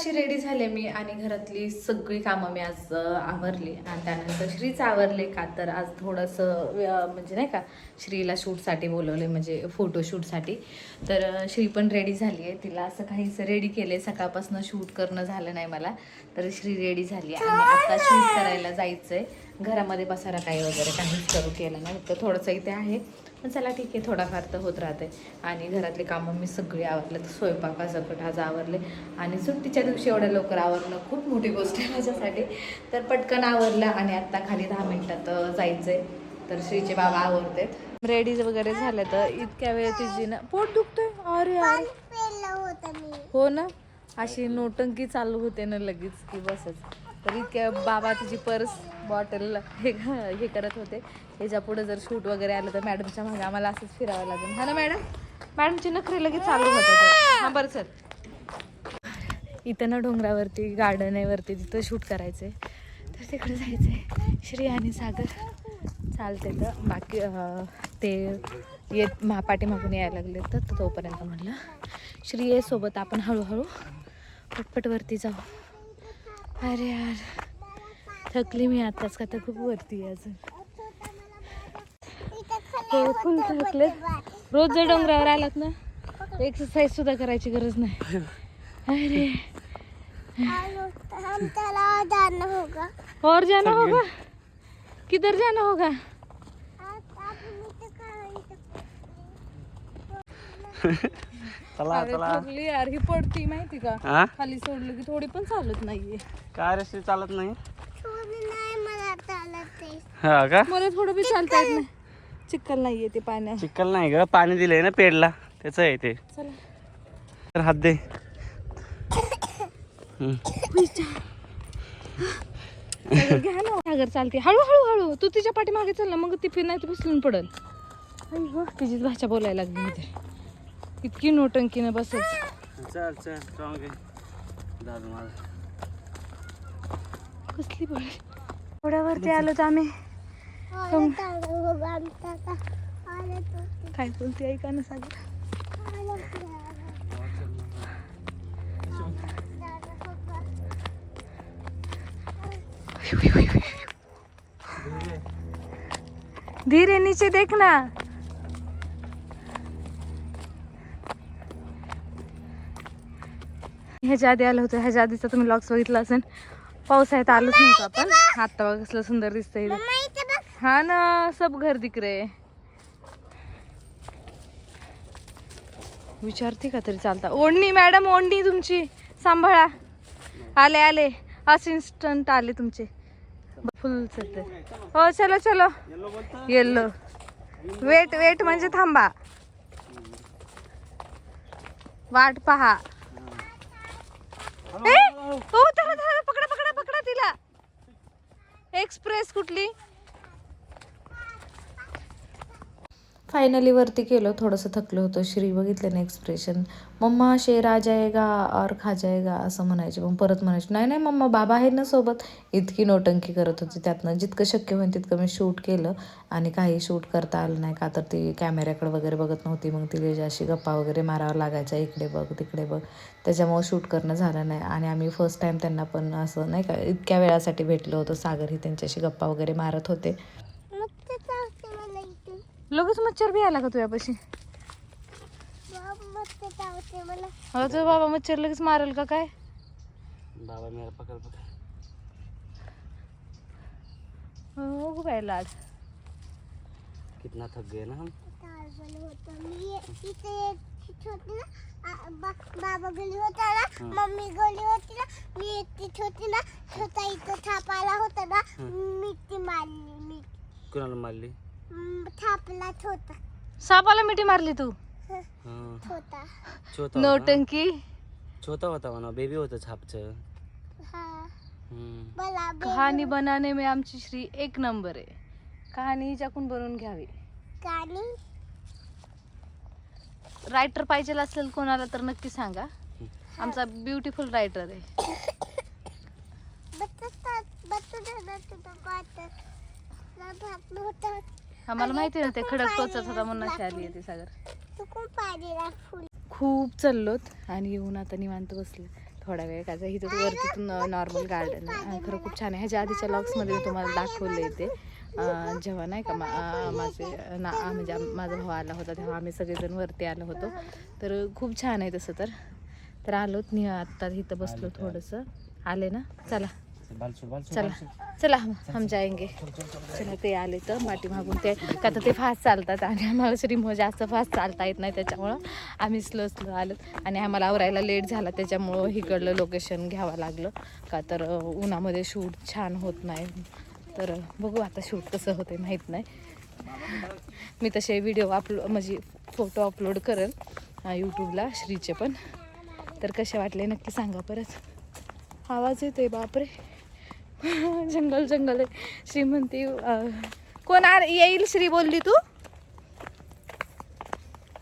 अशी रेडी झाले मी आणि घरातली सगळी कामं मी आज आवरली. आणि त्यानंतर श्रीच आवरले का तर आज थोडंसं म्हणजे नाही का श्रीला शूटसाठी बोलवले म्हणजे फोटोशूटसाठी तर श्री पण रेडी झाली आहे. तिला असं काहीच रेडी केले सकाळपासून शूट करणं झालं नाही मला. तर श्री रेडी झाली आहे. आणि आता शूट करायला जायचं आहे घरामध्ये बसायला काही वगैरे काहीच करू केलं नाही. तर थोडंसं इथे आहे. पण चला ठीक आहे थोडाफार तर होत राहते आणि घरातली कामं मी सगळी आवरले तर स्वयंपाकासकट आज आवरले. आणि सुट्टीच्या दिवशी एवढ्या लवकर आवरणं खूप मोठी गोष्ट आहे माझ्यासाठी. तर पटकन आवरलं आणि आत्ता खाली दहा मिनिटात अं, जायचंय. तर श्रीचे बाबा आवरतेत. रेडी वगैरे झाले तर इतक्या वेळ तिची ना पोट दुखतोय? अरे हो ना? अशी नोटंकी चालू होते ना लगेच की बसच. तर इतक्या बाबा तिची पर्स बॉटल हे हे करत होते. ह्याच्या पुढे जर शूट वगैरे आलं तर मॅडमच्या मागे आम्हाला असंच फिरावं लागेल. हा ना मॅडम मॅडमची नखरे लगेच चालू होतात. हां बरं सर इथं ना डोंगरावरती गार्डन आहे वरती तिथं शूट करायचं आहे तर तिकडे जायचं आहे श्री आणि सागर. चालते तर. बाकी ते येत मा पाठीमागून यायला लागले तर तोपर्यंत म्हणलं श्री सोबत आपण हळूहळू. पटपटवरती जाऊ. अरे यार. थकली मी आताच का तर खूप वरती अजून. हो फुल थकले रोज जर डोंगरावर आलात ना एक्सरसाइज सुद्धा करायची गरज नाही. अरे. हम चला जाना होगा. और जाना होगा? किधर जाना होगा? चला चला. थकली यार ही पडती माहिती का? खाली सोडलं की थोडी पण चालत नाहीये. काय रस्ते चालत नाही? नाही हा का? मला थोडं बी चालता येत नाही. चिक्कल नाहीये ते पाण्यात चिकल नाही ग. पाणी दिलंय ना पेडला. त्याच आहे ते. चला. तर हात दे. घ्या ना. सागर चालते. हळू हळू. हळू तू तिच्या पाठीमागे चल ना. मग ती फिर नाही तर फिसलून पडल. तिचीच भाषा बोलायला लागली मी ते इतकी नोटंकीनं बसच चल चल स्ट्रॉंग आहे दादू माझा कसली बोल एवढ्यावरती आलो तर आम्ही. काय बोलते ऐका ना होगा धीरे नीचे देख ना. ह्याच्या आधी आलं होतं ह्याच्या आधीचा तुम्ही लॉक्स बघितला असेल. पावसाळ्यात आलोच नव्हतं आपण. आता बघा कसलं सुंदर दिसतंय हा ना सब घर दिख रे विचारते का तरी चालता. ओढणी मॅडम ओढणी तुमची. सांभाळा. आले आले. असिस्टंट आले तुमचे. फुल चलते हो चलो चलो. येल्लो. वेट वेट म्हणजे थांबा. वाट पहा. ए, हो धरा धरा पकडा पकडा पकडा तिला. एक्सप्रेस कुठली? फायनली वरती केलं थोडंसं थकलं होतं. श्री बघितलं ना एक्सप्रेशन मम्मा शेर आ जाएगा और खा जाएगा असं म्हणायचे. पण परत म्हणायचे नाही नाही मम्मा बाबा आहे ना सोबत. इतकी नोटंकी करत होती त्यातनं. जितकं शक्य होईल तितकं मी शूट केलं. आणि काही शूट करता आलं नाही का? तर ती कॅमेऱ्याकडे वगैरे बघत नव्हती. मग तिला अशी गप्पा वगैरे मारावं लागायच्या. इकडे बघ तिकडे बघ. त्याच्यामुळं शूट करणं झालं नाही. आणि आम्ही फर्स्ट टाईम त्यांना पण असं नाही का इतक्या वेळासाठी भेटलो होतो. सागरही त्यांच्याशी गप्पा वगैरे मारत होते. लगेच मच्छर बी आला का तुझ्यापाशी? ते चावते तुझा बाबा मच्छर लगेच मारेल का काय? बाबा मेरा पकड पकड. हो गं बाई लाड. कितना थक गए ना हम? बाबा गेली होता ना मम्मी गेली होती ना मी एकटीच होती ना स्वतः इथं थापायला होता ना मी ती मारली मी कुणाला मारली? होता सापाला मिठी मारली तू? हा. होता छोटा होता. नोटंकी छोटा होता म्हणा बेबी होतं छापचं. हा. हम्म. मला बे- कहाणी बनाने में आमची श्री एक नंबर आहे. कहाणी हिच्याकून बनवून घ्यावी. रायटर पाहिजे असेल कोणाला तर नक्की सांगा. आमचा ब्युटिफुल रायटर आहे. तुझं भात आम्हाला माहिती आहे ना ते खडक टोचत होता म्हणून अशी आली आहे ती सागर. खूप पाहिजे फुल खूप चाललोत आणि येऊन आता निवांत बसले. थोडा वेळ काय इथं वरती नॉर्मल गार्डन आहे. खरं खूप छान आहे. ह्याच्या आधीच्या लॉक्समध्ये मी तुम्हाला दाखवले ते अं, जेव्हा नाही का मा माझे ना म्हणजे माझा भाऊ आला होता तेव्हा आम्ही सगळेजण वरती आलो होतो. तर खूप छान आहे तसं तर. तर आलोत नि आत्ता इथं बसलो थोडंसं. आले ना? चला. चला चला हम हम जाएंगे. चला ते आले तर पाठी मागून ते का तर ते फास्ट चालतात आणि आम्हाला श्रीमो जास्त फास्ट चालता येत नाही त्याच्यामुळं आम्ही स्लो स्लो आलो. आणि आम्हाला आवरायला लेट झाला त्याच्यामुळं इकडलं लोकेशन घ्यावं लागलं. का तर उन्हामध्ये शूट छान होत नाही. तर बघू आता शूट कसं होते माहीत नाही. मी तसे व्हिडिओ अपलो म्हणजे फोटो अपलोड करेल यूट्यूबला श्रीचे पण. तर कसे वाटले नक्की सांगा परत. आवाज येतोय बापरे. जंगल जंगल आहे. श्री म्हणते कोण आ येईल श्री बोलली तू?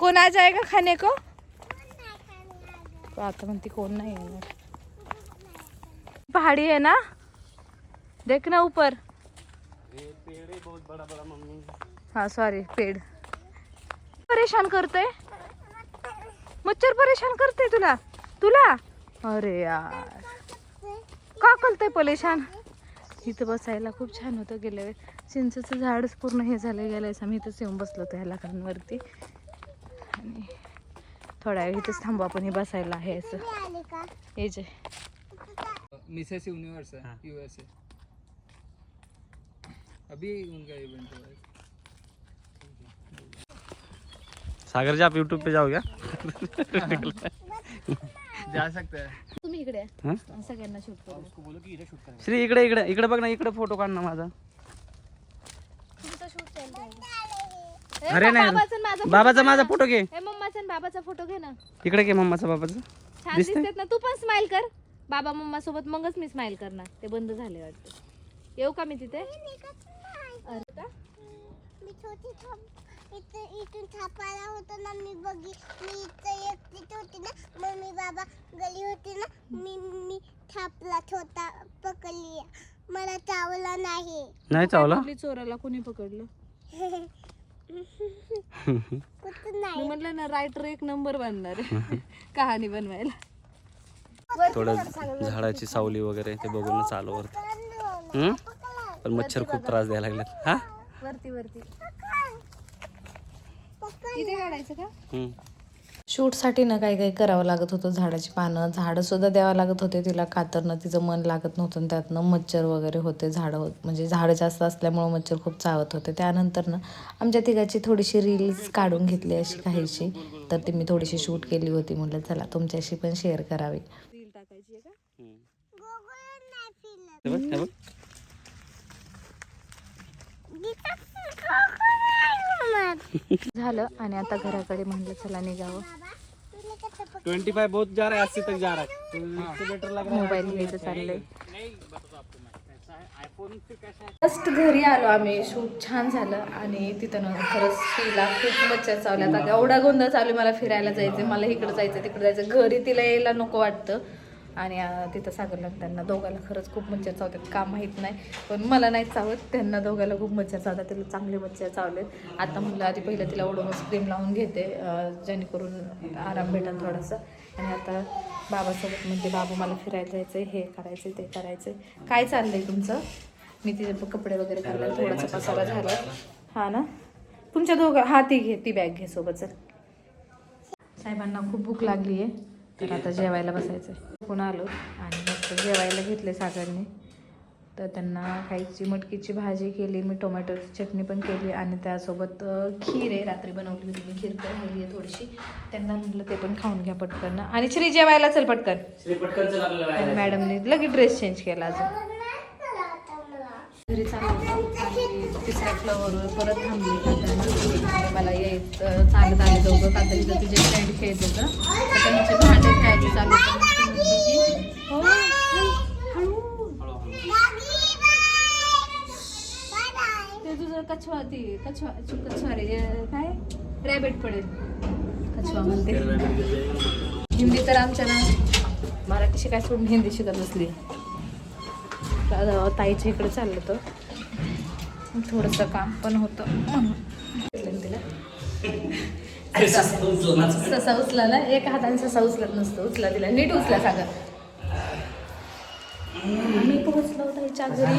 कोण आ का खाणे को? आता म्हणते कोण नाही येणार. पहाड़ी आहे ना? देख ना ऊपर. हा सॉरी पेड़. परेशान करते? मच्छर परेशान करते तुला? तुला? अरे यार. का करते परेशान? इथं बसायला खूप छान होतं गेल्या वेळेस. चिंचेचं झाडच पूर्ण हे झालं गेलं वेळेस आम्ही इथंच येऊन बसलो होतो ह्या लाकडांवरती. आणि थोड्या वेळ इथंच थांबू आपण हे बसायला आहे असं. तुम्ही आले का हे जे. मिसेस यूनिवर्स है. यूएसए अभी उनका इवेंट हुआ है सागर जी आप यूट्यूब पे जाओ क्या जा सकते हैं. इकडे. हं? सगळ्यांना शूट करू. श्री इकडे इकडे इकडे बघ ना इकडे फोटो काढ ना माझा. तुमचा शूट चालू अरे नाही माझा बाबाचा माझा फोटो घे. हे मम्माचा आणि बाबाचा फोटो घे ना. इकडे घे मम्माचा बाबाचा. छान दिसतंय? दिसतात ना. तू पण स्माइल कर. बाबा मम्मा सोबत मगच मी स्माइल करणार. ते बंद झाले वाटतं. येऊ का मी तिथे? अरे का? मी छोटी थाप इथं इथून थापायला होतो ना मी बघी मी इथं एकटीच होती ना मम्मी बाबा गली होती ना मी मी थापला छोटा पकडली. मला चावला नाही. नाही चावला? आपली चोराला कोणी पकडलं? कुठं मी नाही म्हटलं ना रायटर एक नंबर बनणार आहे. कहाणी बनवायला. थोडं झाडाची सावली वगैरे ते बघूनच आलो वरती. हम्म? पण मच्छर खूप त्रास द्यायला लागलेत. हा? वरती वरती. इथे काढायचं का? हम्म. शूटसाठी ना काही काही करावं लागत होतं झाडाची पानं. झाडं सुद्धा द्यावं लागत होते तिला कातरनं तिचं मन लागत नव्हतं. आणि त्यातनं मच्छर वगैरे होते झाडं होत म्हणजे झाडं जास्त असल्यामुळं मच्छर खूप चावत होते. त्यानंतर ना आमच्या तिघाची थोडीशी रील्स काढून घेतली अशी काहीशी. तर ती मी थोडीशी शूट केली होती. म्हटलं चला तुमच्याशी पण शेअर करावी. रील टाकायची आहे का गोगोला नाही फिरत हे बघ हे बघ गीता गोगो नाही घुमत. झालं आणि आता घराकडे म्हणलं चला निघावं. तुला ट्वेंटी फाइव बहुत जा रहा है अस्सी तक जा रहा है. मोबाईल घ्यायचं चाललंय. जस्ट घरी आलो आम्ही शूट छान झालं आणि तिथं ना खरंच श्रीला खूप मच्छर चावल्या आता एवढा गोंधळ चालू मला फिरायला जायचं मला इकडं जायचं तिकडं जायचं घरी तिला यायला नको वाटतं. आणि तिथं सागरला त्यांना दोघाला खरंच खूप मच्छर चावतात. का माहीत नाही पण मला नाही चावत. त्यांना दोघाला खूप मच्छर चावतात. तिला चांगले मच्छर चावलेत. आता म्हणलं आधी पहिलं तिला ओढूनच क्रीम लावून घेते जेणेकरून आराम भेटेल थोडासा. आणि आता बाबासोबत म्हणते बाबू मला फिरायला जायचं हे करायचं ते करायचं काय चाललंय तुमचं? मी प- कपडे वगैरे काढले थोडासा पसारा झाला. हा ना? तुमच्या दोघं हा ती घे ती बॅग घे सोबत साहेबांना खूप भूक लागली आहे तर आता जेवायला बसायचं आहे पुन्हा आलो आणि मस्त जेवायला घेतले सागरने. तर त्यांना खायची मटकीची भाजी केली मी टोमॅटोची चटणी पण केली आणि त्यासोबत खीर आहे. रात्री बनवली होती मी खीर तर राहिली आहे थोडीशी. त्यांना म्हटलं ते पण खाऊन घ्या पटकन. आणि श्री जेवायला चल पटकन. मॅडमने लगेच ड्रेस चेंज केला अजून. घरी आणि तिसऱ्या फ्लोअरवर परत थांबली. मला यायचं चालत आले दोघं. का तरी तिचे फ्रेंड खेळत होतं. त्यांचे भांडे चालू "हो, ते तुझं कछवा ती कछवा कछवा रे काय? रॅबिट पडेल. कछवा म्हणते. हिंदी तर आमच्या ना मराठीशी काय सोडून हिंदी शिकत असली तर ताईच्या इकडे चाललं तर थोडंसं काम पण होतं. म्हणून तिला ससा उचला ना एक हाताने ससा उचलत नसतो. उचला दिला नीट उचला सांगा. मी पोहोचलो होता घरी.